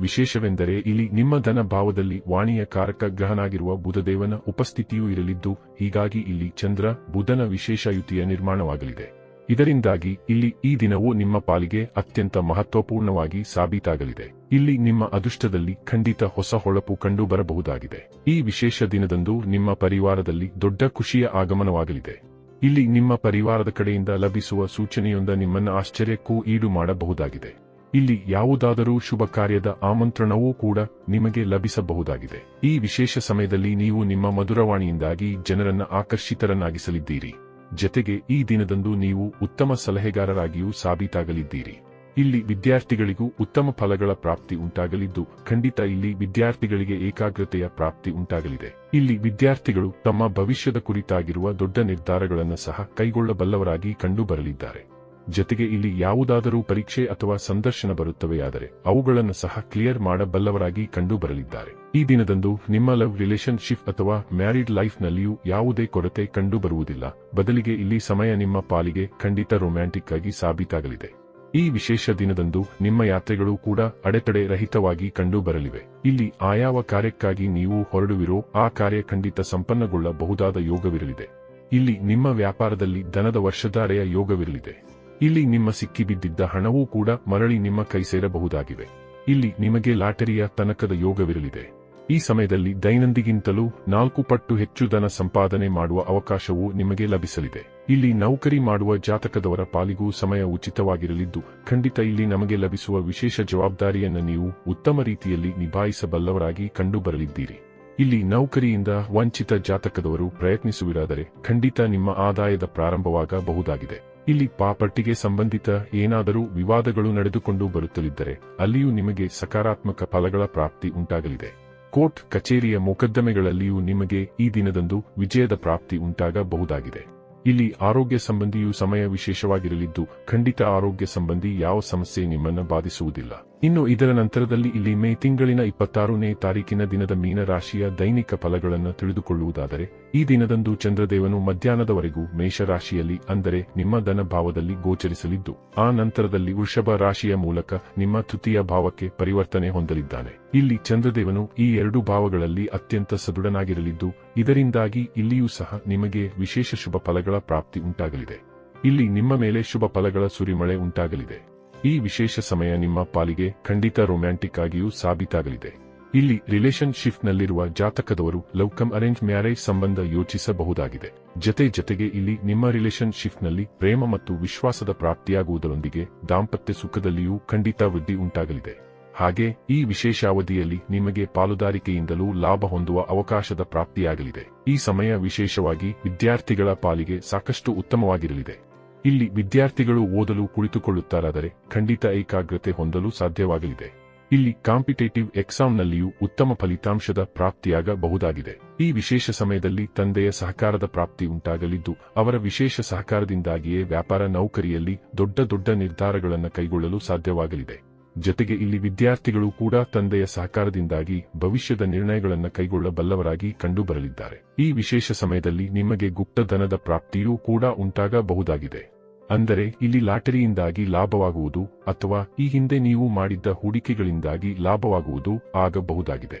ವಿಶೇಷವೆಂದರೆ ಇಲ್ಲಿ ನಿಮ್ಮ ಧನ ಭಾವದಲ್ಲಿ ವಾಣಿಯ ಕಾರಕ ಗ್ರಹನಾಗಿರುವ ಬುಧದೇವನ ಉಪಸ್ಥಿತಿಯೂ ಇರಲಿದ್ದು, ಹೀಗಾಗಿ ಇಲ್ಲಿ ಚಂದ್ರ ಬುಧನ ವಿಶೇಷ ಯುತಿಯ ನಿರ್ಮಾಣವಾಗಲಿದೆ. ಇದರಿಂದಾಗಿ ಇಲ್ಲಿ ಈ ದಿನವು ನಿಮ್ಮ ಪಾಲಿಗೆ ಅತ್ಯಂತ ಮಹತ್ವಪೂರ್ಣವಾಗಿ ಸಾಬೀತಾಗಲಿದೆ. ಇಲ್ಲಿ ನಿಮ್ಮ ಅದೃಷ್ಟದಲ್ಲಿ ಖಂಡಿತ ಹೊಸ ಹೊಳಪು ಕಂಡು ಬರಬಹುದಾಗಿದೆ ಈ ವಿಶೇಷ ದಿನದಂದು ನಿಮ್ಮ ಪರಿವಾರದಲ್ಲಿ ದೊಡ್ಡ ಖುಷಿಯ ಆಗಮನವಾಗಲಿದೆ. ಇಲ್ಲಿ ನಿಮ್ಮ ಪರಿವಾರದ ಕಡೆಯಿಂದ ಲಭಿಸುವ ಸೂಚನೆಯೊಂದ ನಿಮ್ಮನ್ನು ಆಶ್ಚರ್ಯಕ್ಕೂ ಈಡು ಮಾಡಬಹುದಾಗಿದೆ. ಇಲ್ಲಿ ಯಾವುದಾದರೂ ಶುಭ ಕಾರ್ಯದ ಆಮಂತ್ರಣವೂ ಕೂಡ ನಿಮಗೆ ಲಭಿಸಬಹುದಾಗಿದೆ. ಈ ವಿಶೇಷ ಸಮಯದಲ್ಲಿ ನೀವು ನಿಮ್ಮ ಮಧುರವಾಣಿಯಿಂದಾಗಿ ಜನರನ್ನ ಆಕರ್ಷಿತರನ್ನಾಗಿಸಲಿದ್ದೀರಿ. ಜತೆಗೆ ಈ ದಿನದಂದು ನೀವು ಉತ್ತಮ ಸಲಹೆಗಾರರಾಗಿಯೂ ಸಾಬೀತಾಗಲಿದ್ದೀರಿ. ಇಲ್ಲಿ ವಿದ್ಯಾರ್ಥಿಗಳಿಗೂ ಉತ್ತಮ ಫಲಗಳ ಪ್ರಾಪ್ತಿ ಉಂಟಾಗಲಿದ್ದು, ಖಂಡಿತ ಇಲ್ಲಿ ವಿದ್ಯಾರ್ಥಿಗಳಿಗೆ ಏಕಾಗ್ರತೆಯ ಪ್ರಾಪ್ತಿ ಉಂಟಾಗಲಿದೆ. ಇಲ್ಲಿ ವಿದ್ಯಾರ್ಥಿಗಳು ತಮ್ಮ ಭವಿಷ್ಯದ ಕುರಿತಾಗಿರುವ ದೊಡ್ಡ ನಿರ್ಧಾರಗಳನ್ನು ಸಹ ಕೈಗೊಳ್ಳಬಲ್ಲವರಾಗಿ ಕಂಡುಬರಲಿದ್ದಾರೆ. ಜೊತೆಗೆ ಇಲ್ಲಿ ಯಾವುದಾದರೂ ಪರೀಕ್ಷೆ ಅಥವಾ ಸಂದರ್ಶನ ಬರುತ್ತವೆಯಾದರೆ ಅವುಗಳನ್ನು ಸಹ ಕ್ಲಿಯರ್ ಮಾಡಬಲ್ಲವರಾಗಿ ಕಂಡು ಬರಲಿದ್ದಾರೆ ಈ ದಿನದಂದು ನಿಮ್ಮ ಲವ್ ರಿಲೇಶನ್ಶಿಪ್ ಅಥವಾ ಮ್ಯಾರಿಡ್ ಲೈಫ್ನಲ್ಲಿಯೂ ಯಾವುದೇ ಕೊರತೆ ಕಂಡುಬರುವುದಿಲ್ಲ. ಬದಲಿಗೆ ಇಲ್ಲಿ ಸಮಯ ನಿಮ್ಮ ಪಾಲಿಗೆ ಖಂಡಿತ ರೊಮ್ಯಾಂಟಿಕ್ ಆಗಿ ಸಾಬೀತಾಗಲಿದೆ. ಈ ವಿಶೇಷ ದಿನದಂದು ನಿಮ್ಮ ಯಾತ್ರೆಗಳು ಕೂಡ ಅಡೆತಡೆ ರಹಿತವಾಗಿ ಕಂಡು ಬರಲಿವೆ ಇಲ್ಲಿ ಆಯಾವ ಕಾರ್ಯಕ್ಕಾಗಿ ನೀವು ಹೊರಡುವಿರೋ ಆ ಕಾರ್ಯ ಖಂಡಿತ ಸಂಪನ್ನಗೊಳ್ಳಬಹುದಾದ ಯೋಗವಿರಲಿದೆ. ಇಲ್ಲಿ ನಿಮ್ಮ ವ್ಯಾಪಾರದಲ್ಲಿ ದನದ ವರ್ಷಧಾರೆಯ ಯೋಗವಿರಲಿದೆ. ಇಲ್ಲಿ ನಿಮ್ಮ ಸಿಕ್ಕಿಬಿದ್ದಿದ್ದ ಹಣವೂ ಕೂಡ ಮರಳಿ ನಿಮ್ಮ ಕೈ ಸೇರಬಹುದಾಗಿವೆ. ಇಲ್ಲಿ ನಿಮಗೆ ಲಾಟರಿಯ ತನಕದ ಯೋಗವಿರಲಿದೆ. ಈ ಸಮಯದಲ್ಲಿ ದೈನಂದಿಗಿಂತಲೂ ನಾಲ್ಕು ಪಟ್ಟು ಹೆಚ್ಚು ಧನ ಸಂಪಾದನೆ ಮಾಡುವ ಅವಕಾಶವೂ ನಿಮಗೆ ಲಭಿಸಲಿದೆ. ಇಲ್ಲಿ ನೌಕರಿ ಮಾಡುವ ಜಾತಕದವರ ಪಾಲಿಗೂ ಸಮಯ ಉಚಿತವಾಗಿರಲಿದ್ದು, ಖಂಡಿತ ಇಲ್ಲಿ ನಮಗೆ ಲಭಿಸುವ ವಿಶೇಷ ಜವಾಬ್ದಾರಿಯನ್ನು ನೀವು ಉತ್ತಮ ರೀತಿಯಲ್ಲಿ ನಿಭಾಯಿಸಬಲ್ಲವರಾಗಿ ಕಂಡುಬರಲಿದ್ದೀರಿ. ಇಲ್ಲಿ ನೌಕರಿಯಿಂದ ವಂಚಿತ ಜಾತಕದವರು ಪ್ರಯತ್ನಿಸುವಿರಾದರೆ ಖಂಡಿತ ನಿಮ್ಮ ಆದಾಯದ ಪ್ರಾರಂಭವಾಗಬಹುದಾಗಿದೆ. ಇಲ್ಲಿ ಪಾಪಟ್ಟಿಗೆ ಸಂಬಂಧಿತ ಏನಾದರೂ ವಿವಾದಗಳು ನಡೆದುಕೊಂಡು ಬರುತ್ತಲಿದ್ದರೆ ಅಲ್ಲಿಯೂ ನಿಮಗೆ ಸಕಾರಾತ್ಮಕ ಫಲಗಳ ಪ್ರಾಪ್ತಿ ಉಂಟಾಗಲಿದೆ. ಕೋರ್ಟ್ ಕಚೇರಿಯ ಮೊಕದ್ದಮೆಗಳಲ್ಲಿಯೂ ನಿಮಗೆ ಈ ದಿನದಂದು ವಿಜಯದ ಪ್ರಾಪ್ತಿ ಉಂಟಾಗಬಹುದಾಗಿದೆ. ಇಲ್ಲಿ ಆರೋಗ್ಯ ಸಂಬಂಧಿಯೂ ಸಮಯ ವಿಶೇಷವಾಗಿರಲಿದ್ದು ಖಂಡಿತ ಆರೋಗ್ಯ ಸಂಬಂಧಿ ಯಾವ ಸಮಸ್ಯೆ ನಿಮ್ಮನ್ನು ಬಾಧಿಸುವುದಿಲ್ಲ. ಇನ್ನು ಇದರ ನಂತರದಲ್ಲಿ ಇಲ್ಲಿ ಮೇ ತಿಂಗಳಿನ ಇಪ್ಪತ್ತಾರನೇ ತಾರೀಕಿನ ದಿನದ ಮೀನರಾಶಿಯ ದೈನಿಕ ಫಲಗಳನ್ನು ತಿಳಿದುಕೊಳ್ಳುವುದಾದರೆ, ಈ ದಿನದಂದು ಚಂದ್ರದೇವನು ಮಧ್ಯಾಹ್ನದವರೆಗೂ ಮೇಷರಾಶಿಯಲ್ಲಿ, ಅಂದರೆ ನಿಮ್ಮ ಧನ ಭಾವದಲ್ಲಿ ಗೋಚರಿಸಲಿದ್ದು, ಆ ನಂತರದಲ್ಲಿ ವೃಷಭ ರಾಶಿಯ ಮೂಲಕ ನಿಮ್ಮ ತೃತೀಯ ಭಾವಕ್ಕೆ ಪರಿವರ್ತನೆ ಹೊಂದಲಿದ್ದಾನೆ. ಇಲ್ಲಿ ಚಂದ್ರದೇವನು ಈ ಎರಡು ಭಾವಗಳಲ್ಲಿ ಅತ್ಯಂತ ಸದೃಢನಾಗಿರಲಿದ್ದು, ಇದರಿಂದಾಗಿ ಇಲ್ಲಿಯೂ ಸಹ ನಿಮಗೆ ವಿಶೇಷ ಶುಭ ಫಲಗಳ ಪ್ರಾಪ್ತಿ ಉಂಟಾಗಲಿದೆ. ಇಲ್ಲಿ ನಿಮ್ಮ ಮೇಲೆ ಶುಭ ಫಲಗಳ ಸುರಿಮಳೆ ಉಂಟಾಗಲಿದೆ. ಈ ವಿಶೇಷ ಸಮಯ ನಿಮ್ಮ ಪಾಲಿಗೆ ಖಂಡಿತ ರೊಮ್ಯಾಂಟಿಕ್ ಆಗಿಯೂ ಸಾಬೀತಾಗಲಿದೆ. ಇಲ್ಲಿ ರಿಲೇಶನ್ಶಿಪ್ನಲ್ಲಿರುವ ಜಾತಕದವರು ಲವ್ ಕಮ್ ಅರೇಂಜ್ ಮ್ಯಾರೇಜ್ ಸಂಬಂಧ ಯೋಚಿಸಬಹುದಾಗಿದೆ. ಜತೆ ಜತೆಗೆ ಇಲ್ಲಿ ನಿಮ್ಮ ರಿಲೇಶನ್ಶಿಪ್ನಲ್ಲಿ ಪ್ರೇಮ ಮತ್ತು ವಿಶ್ವಾಸದ ಪ್ರಾಪ್ತಿಯಾಗುವುದರೊಂದಿಗೆ ದಾಂಪತ್ಯ ಸುಖದಲ್ಲಿಯೂ ಖಂಡಿತ ವೃದ್ಧಿ ಉಂಟಾಗಲಿದೆ. ಹಾಗೆ ಈ ವಿಶೇಷ ಅವಧಿಯಲ್ಲಿ ನಿಮಗೆ ಪಾಲುದಾರಿಕೆಯಿಂದಲೂ ಲಾಭ ಹೊಂದುವ ಅವಕಾಶದ ಪ್ರಾಪ್ತಿಯಾಗಲಿದೆ. ಈ ಸಮಯ ವಿಶೇಷವಾಗಿ ವಿದ್ಯಾರ್ಥಿಗಳ ಪಾಲಿಗೆ ಸಾಕಷ್ಟು ಉತ್ತಮವಾಗಿರಲಿದೆ. ಇಲ್ಲಿ ವಿದ್ಯಾರ್ಥಿಗಳು ಓದಲು ಕುಳಿತುಕೊಳ್ಳುತ್ತಾರಾದರೆ ಖಂಡಿತ ಏಕಾಗ್ರತೆ ಹೊಂದಲು ಸಾಧ್ಯವಾಗಲಿದೆ. ಇಲ್ಲಿ ಕಾಂಪಿಟೇಟಿವ್ ಎಕ್ಸಾಮ್ನಲ್ಲಿಯೂ ಉತ್ತಮ ಫಲಿತಾಂಶದ ಪ್ರಾಪ್ತಿಯಾಗಬಹುದಾಗಿದೆ. ಈ ವಿಶೇಷ ಸಮಯದಲ್ಲಿ ತಂದೆಯ ಸಹಕಾರದ ಪ್ರಾಪ್ತಿ ಉಂಟಾಗಲಿದ್ದು, ಅವರ ವಿಶೇಷ ಸಹಕಾರದಿಂದಾಗಿಯೇ ವ್ಯಾಪಾರ ನೌಕರಿಯಲ್ಲಿ ದೊಡ್ಡ ದೊಡ್ಡ ನಿರ್ಧಾರಗಳನ್ನು ಕೈಗೊಳ್ಳಲು ಸಾಧ್ಯವಾಗಲಿದೆ. ಜೊತೆಗೆ ಇಲ್ಲಿ ವಿದ್ಯಾರ್ಥಿಗಳು ಕೂಡ ತಂದೆಯ ಸಹಕಾರದಿಂದಾಗಿ ಭವಿಷ್ಯದ ನಿರ್ಣಯಗಳನ್ನು ಕೈಗೊಳ್ಳಬಲ್ಲವರಾಗಿ ಕಂಡುಬರಲಿದ್ದಾರೆ. ಈ ವಿಶೇಷ ಸಮಯದಲ್ಲಿ ನಿಮಗೆ ಗುಪ್ತಧನದ ಪ್ರಾಪ್ತಿಯೂ ಕೂಡ ಉಂಟಾಗಬಹುದಾಗಿದೆ. ಅಂದರೆ ಇಲ್ಲಿ ಲಾಟರಿಯಿಂದಾಗಿ ಲಾಭವಾಗುವುದು ಅಥವಾ ಈ ಹಿಂದೆ ನೀವು ಮಾಡಿದ್ದ ಹೂಡಿಕೆಗಳಿಂದಾಗಿ ಲಾಭವಾಗುವುದು ಆಗಬಹುದಾಗಿದೆ.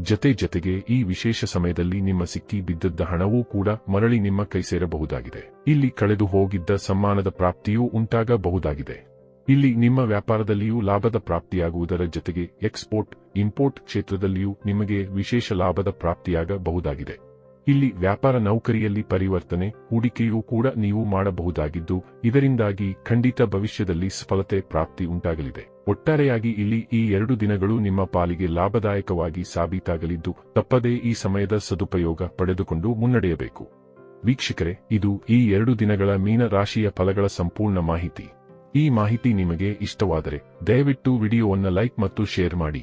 ಜತೆ ಜತೆಗೆ ಈ ವಿಶೇಷ ಸಮಯದಲ್ಲಿ ನಿಮ್ಮ ಸಿಕ್ಕಿ ಬಿದ್ದದ್ದ ಹಣವೂ ಕೂಡ ಮರಳಿ ನಿಮ್ಮ ಕೈ ಸೇರಬಹುದಾಗಿದೆ. ಇಲ್ಲಿ ಕಳೆದು ಹೋಗಿದ್ದ ಸಮ್ಮಾನದ ಪ್ರಾಪ್ತಿಯೂ ಉಂಟಾಗಬಹುದಾಗಿದೆ. ಇಲ್ಲಿ ನಿಮ್ಮ ವ್ಯಾಪಾರದಲ್ಲಿಯೂ ಲಾಭದ ಪ್ರಾಪ್ತಿಯಾಗುವುದರ ಜೊತೆಗೆ ಎಕ್ಸ್ಪೋರ್ಟ್, ಇಂಪೋರ್ಟ್ ಕ್ಷೇತ್ರದಲ್ಲಿಯೂ ನಿಮಗೆ ವಿಶೇಷ ಲಾಭದ ಪ್ರಾಪ್ತಿಯಾಗಬಹುದಾಗಿದೆ. ಇಲ್ಲಿ ವ್ಯಾಪಾರ ನೌಕರಿಯಲ್ಲಿ ಪರಿವರ್ತನೆ, ಹೂಡಿಕೆಯೂ ಕೂಡ ನೀವು ಮಾಡಬಹುದಾಗಿದ್ದು, ಇದರಿಂದಾಗಿ ಖಂಡಿತ ಭವಿಷ್ಯದಲ್ಲಿ ಸಫಲತೆ ಪ್ರಾಪ್ತಿ ಉಂಟಾಗಲಿದೆ. ಒಟ್ಟಾರೆಯಾಗಿ ಇಲ್ಲಿ ಈ ಎರಡು ದಿನಗಳು ನಿಮ್ಮ ಪಾಲಿಗೆ ಲಾಭದಾಯಕವಾಗಿ ಸಾಬೀತಾಗಲಿದ್ದು, ತಪ್ಪದೇ ಈ ಸಮಯದ ಸದುಪಯೋಗ ಪಡೆದುಕೊಂಡು ಮುನ್ನಡೆಯಬೇಕು. ವೀಕ್ಷಕರೇ, ಇದು ಈ ಎರಡು ದಿನಗಳ ಮೀನ ರಾಶಿಯ ಫಲಗಳ ಸಂಪೂರ್ಣ ಮಾಹಿತಿ. ಈ ಮಾಹಿತಿ ನಿಮಗೆ ಇಷ್ಟವಾದರೆ, ದಯವಿಟ್ಟು ವಿಡಿಯೋವನ್ನು ಲೈಕ್ ಮತ್ತು ಶೇರ್ ಮಾಡಿ.